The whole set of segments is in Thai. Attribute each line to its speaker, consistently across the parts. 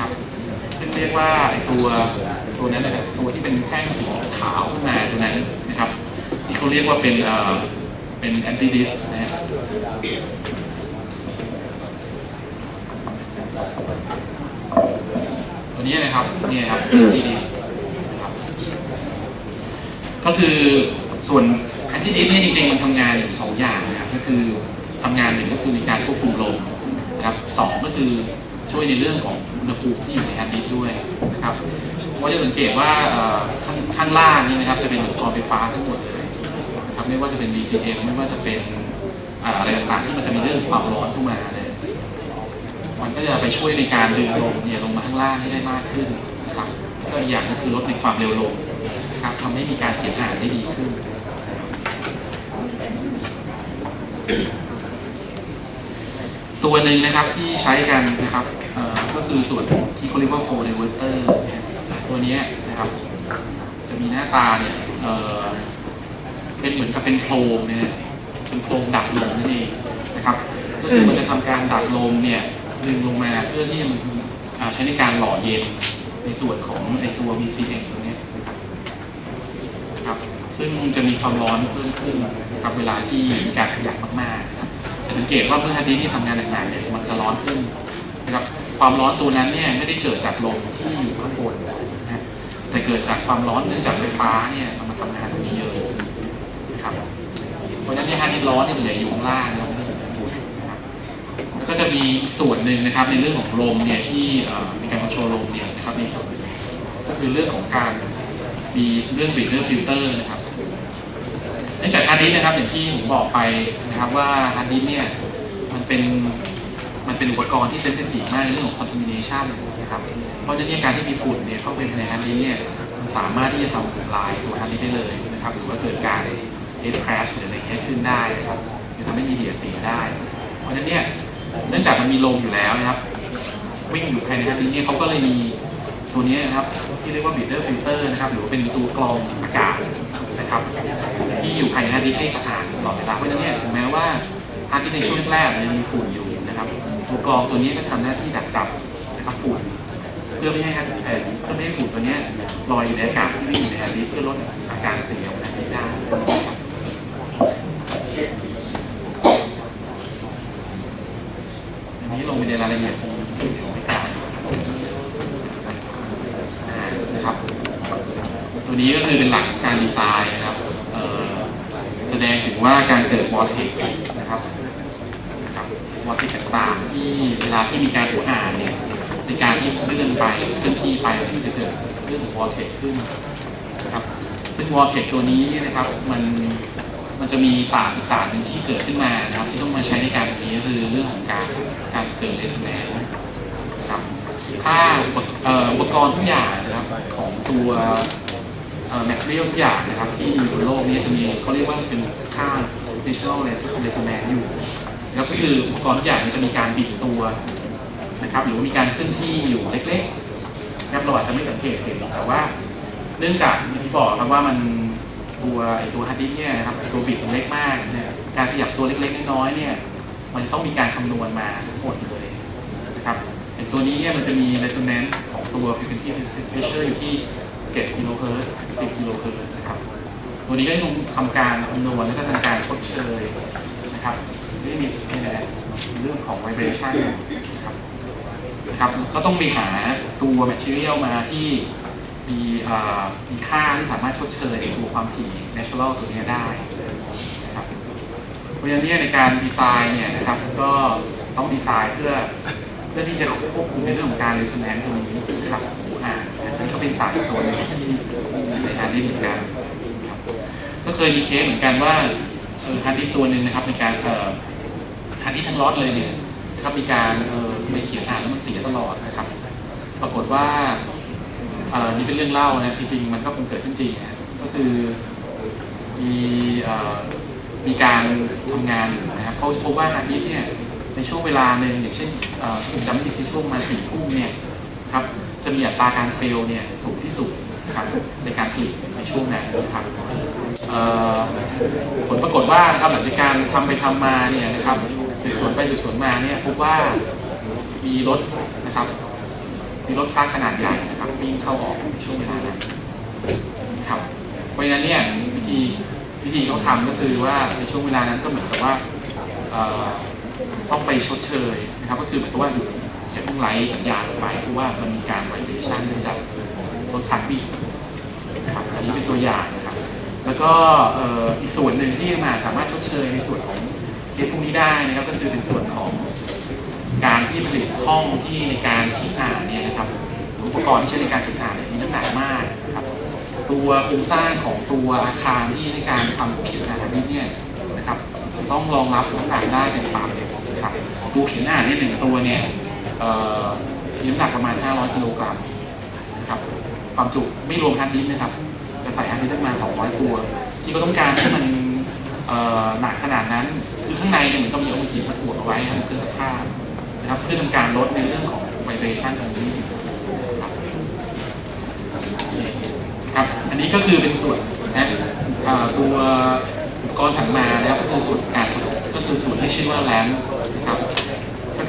Speaker 1: นะครับ ซึ่งเรียกว่าไอตัวตัวนั้นนะครับตัวที่เป็นแท่งสีขาวขึ้นมาตัวนั้นนะครับที่เขาเรียกว่าเป็นเอ่อเป็นแอนติดิสนะฮะตัวนี้นะครับเนี่ยครับแอนติดิสนะครับก็คือส่วนแอนติดิสเนี่ยจริงๆมันทำงานอยู่สองอย่างนะครับก็คือทำงานหนึ่งก็คือในการควบคุมลมนะครับสองก็คือช่วยในเรื่องของ ณหภูมิที่อยู่ในแอนติดิสด้วยนะครับเพราะจะสังเกตว่าข้างข้างล่างนี่นะครับจะเป็นอุปกรณ์ไฟฟ้าทั้งหมดเลยนะครับไม่ว่าจะเป็น VCM ไม่ว่าจะเป็นอะไรต่างๆที่มันจะมีเรื่องความร้อนเข้ามาเนี่ยมันก็จะไปช่วยในการดึงลมเนี่ยลงมาข้างล่างให้ได้มากขึ้นนะครับก็อีกอย่างก็คือลดในความเร็วลงนะครับทำให้มีการเขียนอ่านได้ดีขึ้น ตัวหนึ่งนะครับที่ใช้กันนะครับก็คือส่วนที่เขาเรียกว่าโฟเดเวอร์เตอร์ตัวนี้นะครับ จะมีหน้าตาเนี่ยเเป็นเหมือนกับเป็นโพรงนะเป็นโพรงดักลมนั่นเองนะครับก็คือมันจะทำการดักลมเนี่ยดึงลงมาเพื่อที่มันใช้ในการหล่อเย็นในส่วนของในตัว VCM ตัวเนี้นะครับนะครับ ซึ่งจะมีความร้อนเพิ่มขึ้นนะครับเวลาที่มีการขยับมากๆนะครับ สังเกตว่าเมื่อฮาร์ดดิสก์ที่ทำงานหนักๆเนี่ยมันจะร้อนขึ้นนะครับความร้อนตัวนั้นเนี่ยไม่ได้เกิดจากลมที่อยู่ข้างบนนะฮะแต่เกิดจากความร้อนเนื่องจากไฟฟ้าเนี่ยมันมาทำงานตรงนี้เยอะนะครับเพราะฉะนั้นที่ฮาร์ดิสร้อนเนี่ยส่วนใหญ่อยู่ข้างล่างนะครับไม่ได้อยู่ข้างบนะครับแล้วก็จะมีส่วนหนึ่งนะครับในเรื่องของลมเนี่ยที่มีการคอนโทรลลมเนี่ยนะครับในส่วนก็คือเรื่องของการมีเรื่องบีเดอร์ฟิลเตอร์นะครับ เนื่องจากฮาร์ดดิสก์นะครับอย่างที่ผมบอกไปนะครับว่าฮาร์ดดิสก์เนี่ยมันเป็นมันเป็นอุปกรณ์ที่เซนซิทีฟมากในเรื่องของ contamination นะครับเพราะฉะนั้นการที่มีฝุ่นเนี่ยเข้าไปในฮาร์ดดิสก์เนี่ยมันสามารถที่จะทำลายตัวฮาร์ดดิสก์ได้เลยนะครับหรือว่าเกิดการเอสแครชหรืออะไรเงี้ยขึ้นได้นะครับหรือทำให้มีเดียเสียได้ เพราะฉะนั้นเนี่ยเนื่องจากมันมีลมอยู่แล้วนะครับวิ่งอยู่ภายในฮาร์ดดิสก์เนี่ยเขาก็เลยมีตัวนี้นะครับที่เรียกว่าบีเดอร์ฟิลเตอร์นะครับหรือว่าเป็นตัวกรองอากาศนะครับ อยู่ภายในฮาร์ดดิสก์ให้สะอาดตลอดเวลาเพราะฉะนั้นเนี่ยถึงแม้ว่าฮาร์ดดิสก์ในช่วงแรกมันยังมีฝุ่นอยู่นะครับตัวกรองตัวนี้ก็ทำหน้าที่ดักจับนะครับฝุ่นเพื่อไม่ให้ฮาร์ดเอ่อเพื่อไม่ให้ฝุ่นตัวนี้ลอยอยู่ในอากาศที่อยู่ในฮาร์ดดิสก์เพื่อลดอาการเสียของฮาร์ดดิสก์ได้อันนี้ลงไปในรายละเอียดคงไม่กล้านะครับตัวนี้ก็คือเป็นหลักการดีไซน์นะครับ แสดงถึงว่าการเกิดวอร์เทกนะครับนะครับวอร์เทกต่างๆที่เวลาที่มีการหัวอ่านเนี่ยในการที่เลื่อนไปเคลื่อนที่ไปมันจะเกิดเรื่องของวอร์เทกขึ้นนะครับซึ่งวอร์เทกตัวนี้เนี่ยนะครับมันมันจะมีศาสตร์อีกศาสตร์หนึ่งที่เกิดขึ้นมานะครับที่ต้องมาใช้ในการนี้ก็คือเรื่องของการการสเตอร์เลสแมนนะครับถ้าอุปกรณ์ทุกอย่างนะครับของตัว แมทเทียลทุกอย่างนะครับที่มีบนโลกนี้จะมีเขาเรียกว่าเป็นค่า digital resonance อยู่นะครับก็คืออุปกรณ์ทุกอย่างจะมีการบิดตัวนะครับหรือมีการเคลื่อนที่อยู่เล็กๆนะครับเราอาจจะไม่สังเกตเห็นแต่ว่า เนื่องจากอย่างที่บอกครับว่ามันตัวไอ้ตัวฮาร์ดดิสเนี่ยนะครับตัวบิดมันเล็กมากเนี่ยการขยับตัวเล็กๆน้อยๆเนี่ยมันต้องมีการคำนวณมาทั้งหมดเลยนะครับอย่างตัวนี้เนี่ยมันจะมี resonance ของตัว frequency pressure อยู่ที่ 7กิโลเฮิรตซ์10กิโลเฮิรตซ์นะครับ ตัวนี้ก็ต้องทำการคำนวณแล้วก็ทำการทดเชยนะครับนี่มีนี่แหละเรื่องของ vibration นะครับนะครับก็ต้องไปหาตัว material มาที่มีมีค่าที่สามารถชดเชยตัวความถี่ natural ตัวนี้ได้นะครับเพราะฉะนั้นเนี่ยในการดีไซน์เนี่ยนะครับก็ต้องดีไซน์เพื่อเพื่อที่จะควบคุมในเรื่องของการเรส o น a น c e ตรงนี้นะครับ เป็นศารตัวหนึงในฮารเหมือนกันครับก็เคยมีเคสเหมือนกันว่าเออฮาร์ดดิสตัวหนึ่งนะครับในการเอ่อฮาร์ดดิสทั้งล็อตเลยเนี่ยนะครับมีการเออไม่เขียนอ่านแล้วมันเสียตลอดนะครับ ปรากฏว่านี่เป็นเรื่องเล่านะจริงๆมันก็คงเกิดขึ้นจริงนะก็คือมีมีการทำงานอยู่นะครับเขาพบว่าฮาร์ดดิสเนี่ยในช่วงเวลาหนึ่งอย่างเช่นผมจำไม่ผิดที่ช่วงมาสี่ทุ่มเนี่ยครับ จะมีอัตราการเซลล์เนี่ยสูงที่สุดนะครับในการผลิตในช่วงนั้นนะครับผลปรากฏว่านะครับหลังจากการทำไปทำมาเนี่ยนะครับสืบสวนไปสืบสวนมาเนี่ยพบว่ามีรถนะครับ มีรถทรัคขนาดใหญ่นะครับวิ่งเข้าออกในช่วงเวลานั้นครับเพราะฉะนั้นเนี่ยวิธีวิธีเขาทำก็คือว่าในช่วงเวลานั้นก็เหมือนกับว่าต้องไปชดเชยนะครับ ก็คือเหมือนกับว่า จะต้องไล่สัญญาณออกไปเพราะว่ามันมีการไวเบรชั่นเนื่องจากรถทรัควิ่งนะครับอันนี้เป็นตัวอย่างนะครับ แล้วก็อีกส่วนหนึ่งที่มาสามารถชดเชยในส่วนของเคสพวกนี้ได้นะครับก็คือเป็นส่วนของการที่ผลิตห้องที่ในการคิดอ่านเนี่ยนะครับอุปกรณ์ที่ใช้ในการคิดอ่านเนี่ยมีน้ำหนักมากนะครับตัวโครงสร้างของตัวอาคารที่ในการทำผิวหนานี้เนี่ยนะครับต้องรองรับน้ำหนักได้เป็นปามนะครับตัวผิวหน้าเนี่ยหนึ่งตัวเนี่ย มีน้ำหนักประมาณ 500กิโลกรัมนะครับความจุไม่รวมฮาร์ดดิสก์นะครับ จะใส่ฮาร์ดดิสก์ได้ประมาณ 200 ตัว ที่ก็ต้องการให้มันหนักขนาดนั้น คือข้างในเนี่ยเหมือนกับมีองค์หินมาถ่วงเอาไว้ให้มันเครื่องซักผ้านะครับเพื่อทำการลดในเรื่องของไวเบรชันตรงนี้ครับครับอันนี้ก็คือเป็นส่วนนะเอ่อตัวอุปกรณ์ถัดมาแล้วก็คือส่วนการก็คือส่วนที่ชื่อว่าแรมนะครับ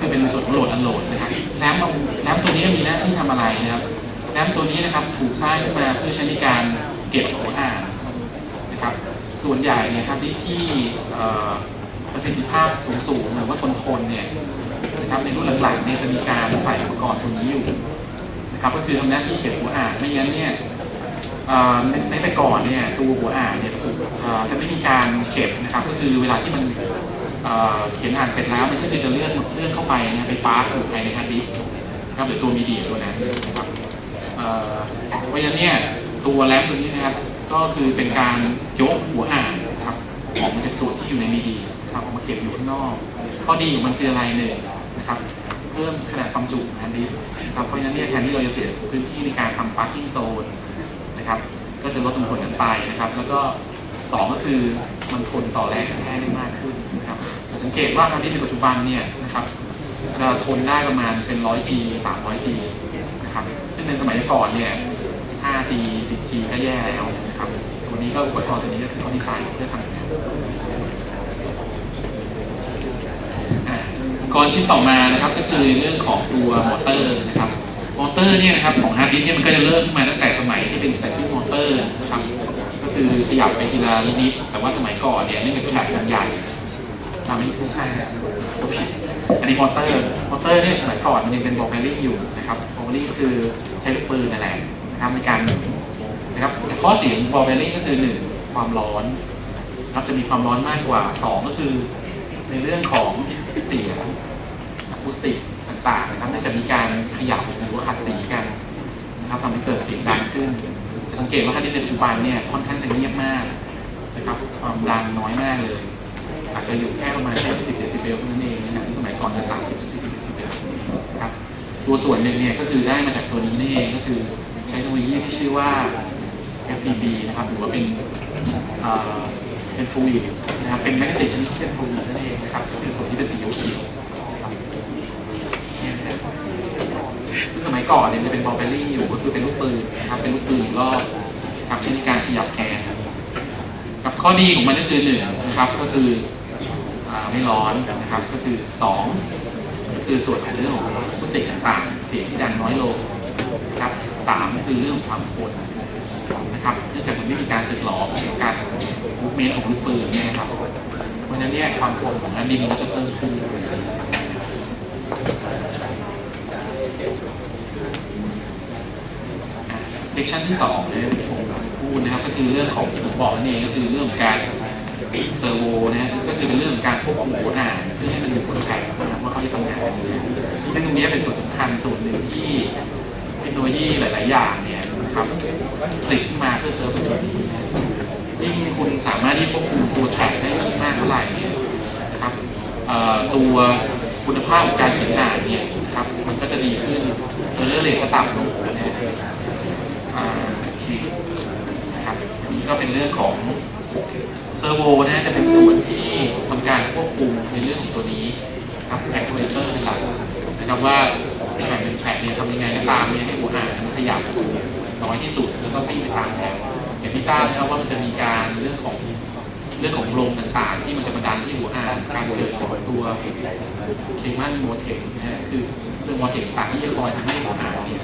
Speaker 1: คือเป็นส่วนของโหลดอันโหลดนะครับแรมแรมตัวนี้มีหน้าที่ทำอะไรนะครับแรมตัวนี้นะครับถูกสร้างขึ้นมาเพื่อใช้ในการเก็บหัวอ่านนะครับส่วนใหญ่เนี่ยครับที่ที่ประสิทธิภาพสูงๆหรือว่าทนทนเนี่ยนะครับในรุ่นหลังๆเนี่ยจะมีการใส่อุปกรณ์ตัวนี้อยู่นะครับก็คือทำหน้าที่เก็บหัวอ่านไม่งั้นเนี่ยในในแต่ก่อนเนี่ยตัวหัวอ่านเนี่ยจะไม่มีการเก็บนะครับ ก็คือเวลาที่มัน เขียนอ่านเสร็จแล้วมันก็คือจะเลื่อนเลื่อนเข้าไปนะไปปาร์คอยู่ภายในฮาร์ดดิสก์นะครับหรือตัวมีเดียตัวนั้นนะครับเพราะฉะนั้นเนี่ยตัวแรมตัวนี้นะครับก็คือเป็นการยกหัวอ่านนะครับออกมาจากส่วนที่อยู่ในมีเดียครับออกมาเก็บอยู่ข้างนอกข้อดีของมันคืออะไรหนึ่งนะครับเพิ่มขนาดความจุฮาร์ดดิสก์นะครับเพราะฉะนั้นเนี่ยแทนที่เราจะเสียพื้นที่ในการทำ parking zone นะครับก็จะลดจำนวนกันไปนะครับ แล้วก็สองก็คือมันทนต่อแรงกระแทกได้มาก เกตว่าฮาร์ดดิสก์ในปัจจุบันเนี่ยนะครับจะทนได้ประมาณเป็น 100G 300G นะครับซึ่งในสมัยก่อนเนี่ย 5G 10G ก็แย่แล้วนะครับตัวนี้ก็อุปกรณ์ตัวนี้ก็คือเขาดีไซน์เพื่อทำอย่างนั้นอะอุปกรณ์ชิ้นต่อมานะครับก็คือเรื่องของตัวมอเตอร์นะครับมอเตอร์เนี่ยนะครับของฮาร์ดดิสก์เนี่ยมันก็จะเริ่มขึ้นมาตั้งแต่สมัยที่เป็นสแตนดิ้งมอเตอร์นะครับก็คือขยับไปทีละนิดแต่ว่าสมัยก่อนเนี่ยเนื่องจากขนาดมันใหญ่ ทำให้ไม่ใช่นะผิดอันนี้มอเตอร์มอเตอร์เนี่ยสมัยก่อนมันยังเป็นบอลเบลลิ่งอยู่นะครับบอลเบลลิ่งก็คือใช้ลูกปืนนั่นแหละนะครับในการนะครับแต่ข้อเสียของบอลเบลลิ่ก็คือหนึ่งความร้อนนะครับจะมีความร้อนมากกว่าสองก็คือในเรื่องของเสียงอะคูสติกต่างๆนะครับมันจะมีการขยับหรือว่าขัดสีกันนะครับทำให้เกิดเสียงดังขึ้นจะสังเกตว่าฮาร์ดดิสก์ในปัจจุบันเนี่ยค่อนข้างจะเงียบมากนะครับความดังน้อยมากเลย จะอยู่แค่ประมาณแค่10เดซิเบลเท่านั้นเองนะที่สมัยก่อนจะ30ถึง40เดซิเบลครับตัวส่วนหนึ่งเนี่ยก็คือได้มาจากตัวนี้นี่เองก็คือใช้เทคโนโลยีที่ชื่อว่า FPB นะครับหรือว่าเป็นเอ่อเป็นฟูลิดนะครับเป็นแมกนิกชนิดที่เป็นฟูลิดนั่นเองนะครับก็คือส่วนที่เป็นสีเขียวๆซึ่งสมัยก่อนเนี่ยจะเป็นบอลเบลลี่อยู่ก็คือเป็นลูกปืนนะครับเป็นลูกปืนรอบครับใช้ในการขยับแกนกับข้อดีของมันก็คือหนึ่งนะครับก็คือ ไม่ร้อนนะครับ ก็คือสองคือส่วนของเรื่องของสติต่างๆ เสียงที่ดังน้อยลงนะครับสามคือเรื่องความทนนะครับเนื่องจากมันไม่มีการสึกหลอของการมูฟเมนของลูกปืนเนี่ยนะครับเพราะฉะนั้นเนี่ยความทนของอันดินก็จะเพิ่มขึ้นเซกชันที่สองเนี่ยที่ผมพูดนะครับก็คือเรื่องของผมบอกนั่นเองก็คือเรื่องการ เซอร์โวนะฮะก็คือเป็นเรื่องของการควบคุมหัวอ่าเพื่อให้มันอยู่บนแผงนะครับว่าเขาจะทำงานยังไงซึ่งตรงนี้เป็นส่วนสำคัญส่วนหนึ่งที่เทคโนโลยีหลาย ๆ อย่างเนี่ยนะครับติดมาเพื่อเซิร์ฟประโยชน์นี้ยิ่งคุณสามารถที่ควบคุมตัวแท็กได้มากเท่าไหร่เนี่ยนะครับตัวคุณภาพของการเขียนอ่านเนี่ยครับมันก็จะดีขึ้นเออร์เรทก็ต่ำลงนะคนะครับนนี้ก็เป็นเรื่องของ เซอร์โวนะจะเป็นส่วนที่ทำการควบคุมในเรื่องของตัวนี้ครับแอคทูเอเตอร์เป็นหลักนะครับว่าแผงเป็นแผงเนี่ยทำยังไงก็ตามเนี่ยให้หัวอ่านมันขยับน้อยที่สุดแล้วก็วิ่งไปตามแผงอย่างที่ทราบนะครับว่ามันจะมีการเรื่องของเรื่องของลมต่างๆ ที่มันจะมาดันที่หัวอ่านการเกิดของตัวเคมันโมเทคนะฮะคือเรื่องโมเทคต่างๆที่จะคอยทำให้หัวอ่านเนี่ย